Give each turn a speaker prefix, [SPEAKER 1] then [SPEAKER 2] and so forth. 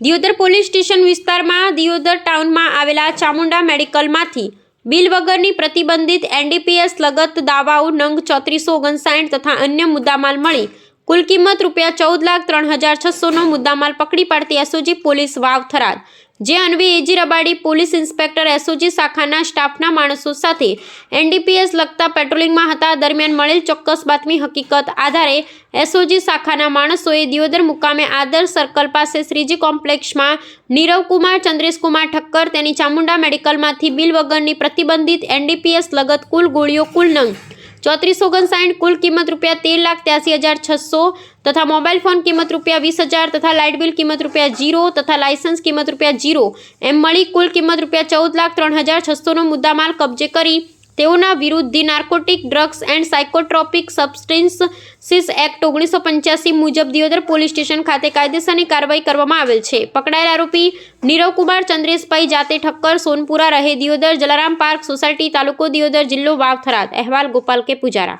[SPEAKER 1] Deodar police station વિસ્તારમાં દિયોદર ટાઉનમાં આવેલા Chamunda મેડિકલમાંથી bill વગરની પ્રતિબંધિત એનડીપીએસ લગત દાવાઓ નંગ ચોત્રીસો ઓગણસાઠ તથા અન્ય મુદ્દામાલ મળી કુલ કિંમત રૂપિયા ચૌદ લાખ ત્રણ હજાર છસોનો મુદ્દામાલ પકડી પાડતી એસઓજી પોલીસ વાવ થરાદ, જે અન્વયે AG Rabadi police inspector SOG શાખાના સ્ટાફના માણસો સાથે એનડીપીએસ લગતા પેટ્રોલિંગમાં હતા. દરમિયાન મળેલ ચોક્કસ બાતમી હકીકત આધારે એસઓજી શાખાના માણસોએ દિયોદર મુકામે આદર સર્કલ પાસે શ્રીજી કોમ્પ્લેક્ષમાં નીરવકુમાર ચંદ્રેશકુમાર ઠક્કર, તેની ચામુંડા મેડિકલમાંથી બિલ વગરની પ્રતિબંધિત એનડીપીએસ લગત કુલ ગોળીઓ કુલ નંગ ચોત્રીસ ઓગણસાઠ, કુલ કિંમત રૂપિયા તેર લાખ ત્યાસી હજાર છસો તથા મોબાઈલ ફોન કિંમત રૂપિયા વીસ હજાર તથા લાઇટ બિલ કિંમત રૂપિયા જીરો તથા લાયસન્સ કિંમત રૂપિયા જીરો એમ મળી કુલ કિંમત રૂપિયા ચૌદ લાખ ત્રણ હજાર છસોનો મુદ્દામાલ કબજે કરી તેઓના વિરુદ્ધ the narcotic drugs and psychotropic substances act ઓગણીસો પંચ્યાસી મુજબ દિયોદર પોલીસ સ્ટેશન ખાતે કાયદેસરની કાર્યવાહી કરવામાં આવેલ છે. પકડાયેલ આરોપી નીરવકુમાર ચંદ્રેશભાઈ જાતે ઠક્કર સોનપુરા રહે દિયોદર જલારામ પાર્ક સોસાયટી તાલુકો દિયોદર જિલ્લો વાવ થરાદ અહેવાલ ગોપાલ કે પુજારા.